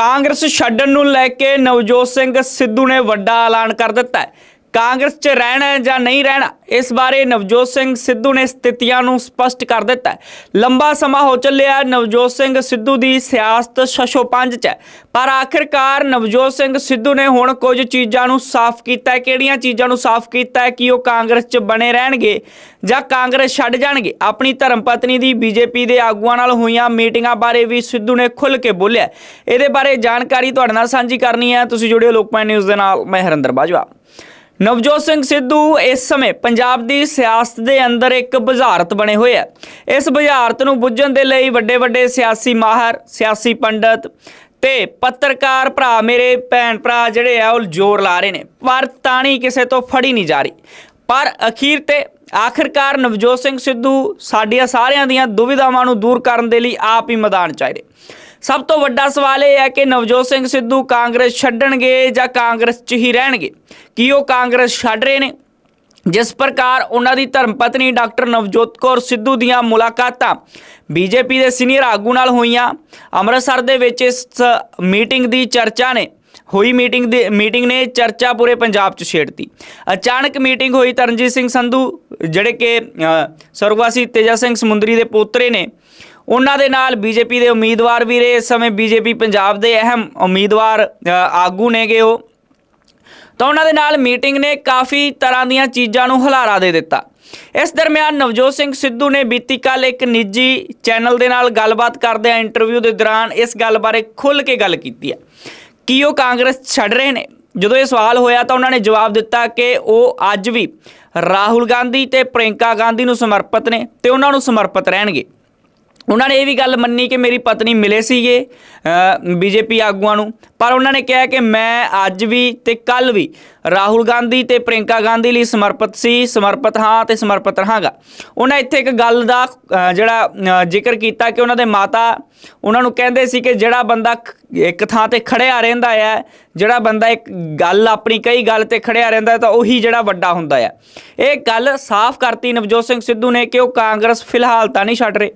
ਕਾਂਗਰਸ ਛੱਡਣ ਨੂੰ ਲੈ ਕੇ ਨਵਜੋਤ ਸਿੰਘ ਸਿੱਧੂ ਨੇ ਵੱਡਾ ਐਲਾਨ ਕਰ ਦਿੱਤਾ ਕਾਂਗਰਸ 'ਚ ਰਹਿਣਾ ਜਾਂ ਨਹੀਂ ਰਹਿਣਾ, ਇਸ ਬਾਰੇ ਨਵਜੋਤ ਸਿੰਘ ਸਿੱਧੂ ਨੇ ਸਥਿਤੀਆਂ ਨੂੰ ਸਪਸ਼ਟ ਕਰ ਦਿੱਤਾ ਲੰਬਾ ਸਮਾਂ ਹੋ ਚੱਲਿਆ, ਨਵਜੋਤ ਸਿੰਘ ਸਿੱਧੂ ਦੀ ਸਿਆਸਤ ਸ਼ਸ਼ੋ ਪੰਜ 'ਚ ਹੈ। ਪਰ ਆਖਿਰਕਾਰ ਨਵਜੋਤ ਸਿੰਘ ਸਿੱਧੂ ਨੇ ਹੁਣ ਕੁਝ ਚੀਜ਼ਾਂ ਨੂੰ ਸਾਫ਼ ਕੀਤਾ ਹੈ। ਕਿਹੜੀਆਂ ਚੀਜ਼ਾਂ ਨੂੰ ਸਾਫ਼ ਕੀਤਾ ਹੈ ਕਿ ਉਹ ਕਾਂਗਰਸ 'ਚ ਬਣੇ ਰਹਿਣਗੇ ਜਾਂ ਕਾਂਗਰਸ ਛੱਡ ਜਾਣਗੇ? ਆਪਣੀ ਧਰਮ ਪਤਨੀ ਦੀ ਬੀਜੇਪੀ ਦੇ ਆਗੂਆਂ ਨਾਲ ਹੋਈਆਂ ਮੀਟਿੰਗਾਂ ਬਾਰੇ ਵੀ ਸਿੱਧੂ ਨੇ ਖੁੱਲ੍ਹ ਕੇ ਬੋਲਿਆ ਇਹਦੇ ਬਾਰੇ ਜਾਣਕਾਰੀ ਤੁਹਾਡੇ ਨਾਲ ਸਾਂਝੀ ਕਰਨੀ ਹੈ। ਤੁਸੀਂ ਜੁੜਿਓ ਲੋਕਪਾਲ ਨਿਊਜ਼ ਦੇ ਨਾਲ, ਮੈਂ ਹਰਿੰਦਰ ਬਾਜਵਾ। ਨਵਜੋਤ ਸਿੰਘ ਸਿੱਧੂ ਇਸ ਸਮੇਂ ਪੰਜਾਬ ਦੀ ਸਿਆਸਤ ਦੇ ਅੰਦਰ ਇੱਕ ਬੁਝਾਰਤ ਬਣੇ ਹੋਏ ਆ। ਇਸ ਬੁਝਾਰਤ ਨੂੰ ਬੁੱਝਣ ਦੇ ਲਈ ਵੱਡੇ ਵੱਡੇ ਸਿਆਸੀ ਮਾਹਰ, ਸਿਆਸੀ ਪੰਡਤ ਤੇ ਪੱਤਰਕਾਰ ਭਰਾ ਮੇਰੇ ਭੈਣ ਭਰਾ ਜਿਹੜੇ ਆ, ਉਹ ਜ਼ੋਰ ਲਾ ਰਹੇ ਨੇ। ਪਰ ਤਾਣੀ ਕਿਸੇ ਤੋਂ ਫੜੀ ਨਹੀਂ ਜਾ ਰਹੀ। ਪਰ ਅਖੀਰ ਤੇ ਆਖਿਰਕਾਰ ਨਵਜੋਤ ਸਿੰਘ ਸਿੱਧੂ ਸਾਡੀਆਂ ਸਾਰਿਆਂ ਦੀਆਂ ਦੁਵਿਧਾਵਾਂ ਨੂੰ ਦੂਰ ਕਰਨ ਦੇ ਲਈ ਆਪ ਹੀ ਮੈਦਾਨ ਚਾਹੀਦੇ ਸਭ ਤੋਂ ਵੱਡਾ ਸਵਾਲ ਇਹ ਹੈ ਕਿ ਨਵਜੋਤ ਸਿੰਘ ਸਿੱਧੂ ਕਾਂਗਰਸ ਛੱਡਣਗੇ ਜਾਂ ਕਾਂਗਰਸ 'ਚ ਹੀ ਰਹਿਣਗੇ? ਕੀ ਉਹ ਕਾਂਗਰਸ ਛੱਡ ਰਹੇ ਨੇ? ਜਿਸ ਪ੍ਰਕਾਰ ਉਹਨਾਂ ਦੀ ਧਰਮ ਪਤਨੀ ਡਾਕਟਰ ਨਵਜੋਤ ਕੌਰ ਸਿੱਧੂ ਦੀਆਂ ਮੁਲਾਕਾਤਾਂ ਬੀਜੇਪੀ ਦੇ ਸੀਨੀਅਰ ਆਗੂ ਨਾਲ ਹੋਈਆਂ ਅੰਮ੍ਰਿਤਸਰ ਦੇ ਵਿੱਚ ਇਸ ਮੀਟਿੰਗ ਦੀ ਚਰਚਾ ਨੇ ਹੋਈ ਮੀਟਿੰਗ ਦੇ ਮੀਟਿੰਗ ਨੇ ਚਰਚਾ ਪੂਰੇ ਪੰਜਾਬ 'ਚ ਛੇੜਤੀ। ਅਚਾਨਕ ਮੀਟਿੰਗ ਹੋਈ ਤਰਨਜੀਤ ਸਿੰਘ ਸੰਧੂ ਜਿਹੜੇ ਕਿ ਅ, ਸਰਗਵਾਸੀ ਤੇਜਾ ਸਿੰਘ ਸਮੁੰਦਰੀ ਦੇ ਪੋਤਰੇ ਨੇ ਉਹਨਾਂ ਦੇ ਨਾਲ ਬੀਜੇਪੀ ਦੇ ਉਮੀਦਵਾਰ ਵੀ ਰਹੇ ਇਸ ਸਮੇਂ ਬੀਜੇਪੀ ਪੰਜਾਬ ਦੇ ਅਹਿਮ ਉਮੀਦਵਾਰ ਆਗੂ ਨੇਗੇ ਉਹ। ਤਾਂ ਉਹਨਾਂ ਦੇ ਨਾਲ ਮੀਟਿੰਗ ਨੇ ਕਾਫੀ ਤਰ੍ਹਾਂ ਦੀਆਂ ਚੀਜ਼ਾਂ ਨੂੰ ਹੁਲਾਰਾ ਦੇ ਦਿੱਤਾ। ਇਸ ਦਰਮਿਆਨ ਨਵਜੋਤ ਸਿੰਘ ਸਿੱਧੂ ਨੇ ਬੀਤੀ ਕੱਲ ਇੱਕ ਨਿੱਜੀ ਚੈਨਲ ਦੇ ਨਾਲ ਗੱਲਬਾਤ ਕਰਦਿਆਂ ਇੰਟਰਵਿਊ ਦੇ ਦੌਰਾਨ ਇਸ ਗੱਲ ਬਾਰੇ ਖੁੱਲ੍ਹ ਕੇ ਗੱਲ ਕੀਤੀ ਹੈ। ਕਿ ਉਹ ਕਾਂਗਰਸ ਛੱਡ ਰਹੇ ਨੇ? ਜਦੋਂ ਇਹ ਸਵਾਲ ਹੋਇਆ ਤਾਂ ਉਹਨਾਂ ਨੇ ਜਵਾਬ ਦਿੱਤਾ ਕਿ ਉਹ ਅੱਜ ਵੀ ਰਾਹੁਲ ਗਾਂਧੀ ਤੇ ਪ੍ਰਿੰਕਾ ਗਾਂਧੀ ਨੂੰ ਸਮਰਪਿਤ ਨੇ ਤੇ ਉਹਨਾਂ ਨੂੰ ਸਮਰਪਿਤ ਰਹਿਣਗੇ। ਉਹਨਾਂ ਨੇ ਇਹ ਵੀ ਗੱਲ ਮੰਨੀ ਕਿ ਮੇਰੀ ਪਤਨੀ ਮਿਲੇ ਸੀਗੇ ਬੀਜੇਪੀ ਆਗੂਆਂ ਨੂੰ। ਪਰ ਉਹਨਾਂ ਨੇ ਕਿਹਾ ਕਿ ਮੈਂ ਅੱਜ ਵੀ ਤੇ ਕੱਲ ਵੀ ਰਾਹੁਲ ਗਾਂਧੀ ਤੇ ਪ੍ਰਿੰਕਾ ਗਾਂਧੀ ਲਈ ਸਮਰਪਿਤ ਸੀ, ਸਮਰਪਿਤ ਹਾਂ ਤੇ ਸਮਰਪਿਤ ਰਹਾਂਗਾ। ਉਹਨਾਂ ਇੱਥੇ ਇੱਕ ਗੱਲ ਦਾ ਜਿਹੜਾ ਜ਼ਿਕਰ ਕੀਤਾ ਕਿ ਉਹਨਾਂ ਦੇ ਮਾਤਾ, ਉਹਨਾਂ ਨੂੰ ਕਹਿੰਦੇ ਸੀ ਕਿ ਜਿਹੜਾ ਬੰਦਾ ਇੱਕ ਥਾਂ ਤੇ ਖੜਿਆ ਰਹਿੰਦਾ ਹੈ ਜਿਹੜਾ ਬੰਦਾ ਇੱਕ ਗੱਲ ਆਪਣੀ ਕਈ ਗੱਲ ਤੇ ਖੜਿਆ ਰਹਿੰਦਾ ਤਾਂ ਉਹੀ ਜਿਹੜਾ ਵੱਡਾ ਹੁੰਦਾ ਹੈ ਇਹ ਗੱਲ ਸਾਫ਼ ਕਰਤੀ ਨਵਜੋਤ ਸਿੰਘ ਸਿੱਧੂ ਨੇ ਕਿ ਉਹ ਕਾਂਗਰਸ ਫਿਲਹਾਲ ਤਾਂ ਨਹੀਂ ਛੱਡ ਰਹੇ।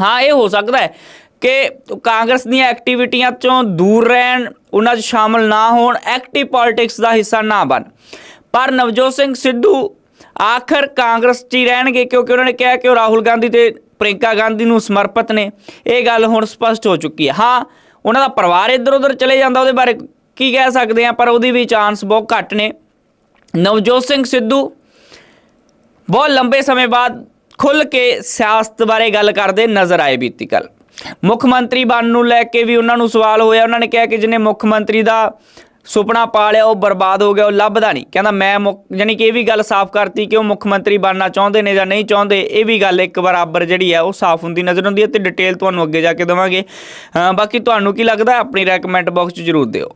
ਹਾਂ, ਇਹ ਹੋ ਸਕਦਾ ਹੈ ਕਿ ਕਾਂਗਰਸ ਦੀਆਂ ਐਕਟੀਵਿਟੀਆਂ ਤੋਂ ਦੂਰ ਰਹਿਣ, ਉਹਨਾਂ 'ਚ ਸ਼ਾਮਲ ਨਾ ਹੋਣ ਐਕਟਿਵ ਪੋਲਿਟਿਕਸ ਦਾ ਹਿੱਸਾ ਨਾ ਬਣ। ਪਰ ਨਵਜੋਤ ਸਿੰਘ ਸਿੱਧੂ ਆਖਰ ਕਾਂਗਰਸ 'ਚ ਹੀ ਰਹਿਣਗੇ ਕਿਉਂਕਿ ਉਹਨਾਂ ਨੇ ਕਿਹਾ ਕਿ ਉਹ ਰਾਹੁਲ ਗਾਂਧੀ ਤੇ ਪ੍ਰਿੰਕਾ ਗਾਂਧੀ ਨੂੰ ਸਮਰਪਿਤ ਨੇ। ਇਹ ਗੱਲ ਹੁਣ ਸਪਸ਼ਟ ਹੋ ਚੁੱਕੀ ਹੈ। ਹਾਂ, ਉਹਨਾਂ ਦਾ ਪਰਿਵਾਰ ਇੱਧਰ ਉੱਧਰ ਚਲੇ ਜਾਂਦਾ, ਉਹਦੇ ਬਾਰੇ ਕੀ ਕਹਿ ਸਕਦੇ ਆ ਪਰ ਉਹਦੀ ਵੀ ਚਾਂਸ ਬਹੁਤ ਘੱਟ ਨੇ। ਨਵਜੋਤ ਸਿੰਘ ਸਿੱਧੂ ਬਹੁਤ ਲੰਬੇ ਸਮੇਂ ਬਾਅਦ ਖੁੱਲ ਕੇ ਸਿਆਸਤ ਬਾਰੇ ਗੱਲ ਕਰਦੇ ਨਜ਼ਰ ਆਏ ਬੀਤੀ ਕੱਲ ਮੁੱਖ ਮੰਤਰੀ ਬਣਨ ਨੂੰ ਲੈ ਕੇ ਵੀ ਉਹਨਾਂ ਨੂੰ ਸਵਾਲ ਹੋਇਆ। ਉਹਨਾਂ ਨੇ ਕਿਹਾ ਕਿ ਜਿਹਨੇ ਮੁੱਖ ਮੰਤਰੀ ਦਾ ਸੁਪਨਾ ਪਾਲਿਆ ਉਹ ਬਰਬਾਦ ਹੋ ਗਿਆ, ਉਹ ਲੱਭਦਾ ਨਹੀਂ। ਕਹਿੰਦਾ ਮੈਂ ਮੁੱਖ, ਯਾਨੀ ਕਿ ਇਹ ਵੀ ਗੱਲ ਸਾਫ਼ ਕਰਤੀ ਕਿ ਉਹ ਮੁੱਖ ਮੰਤਰੀ ਬਣਨਾ ਚਾਹੁੰਦੇ ਨੇ ਜਾਂ ਨਹੀਂ ਚਾਹੁੰਦੇ, ਇਹ ਵੀ ਗੱਲ ਇੱਕ ਬਰਾਬਰ ਜਿਹੜੀ ਹੈ, ਉਹ ਸਾਫ਼ ਹੁੰਦੀ ਨਜ਼ਰ ਆਉਂਦੀ ਹੈ ਤੇ ਡਿਟੇਲ ਤੁਹਾਨੂੰ ਅੱਗੇ ਜਾ ਕੇ ਦੇਵਾਂਗੇ। ਬਾਕੀ ਤੁਹਾਨੂੰ ਕੀ ਲੱਗਦਾ, ਆਪਣੀ ਰეკਮੈਂਟ ਬਾਕਸ 'ਚ ਜ਼ਰੂਰ ਦਿਓ।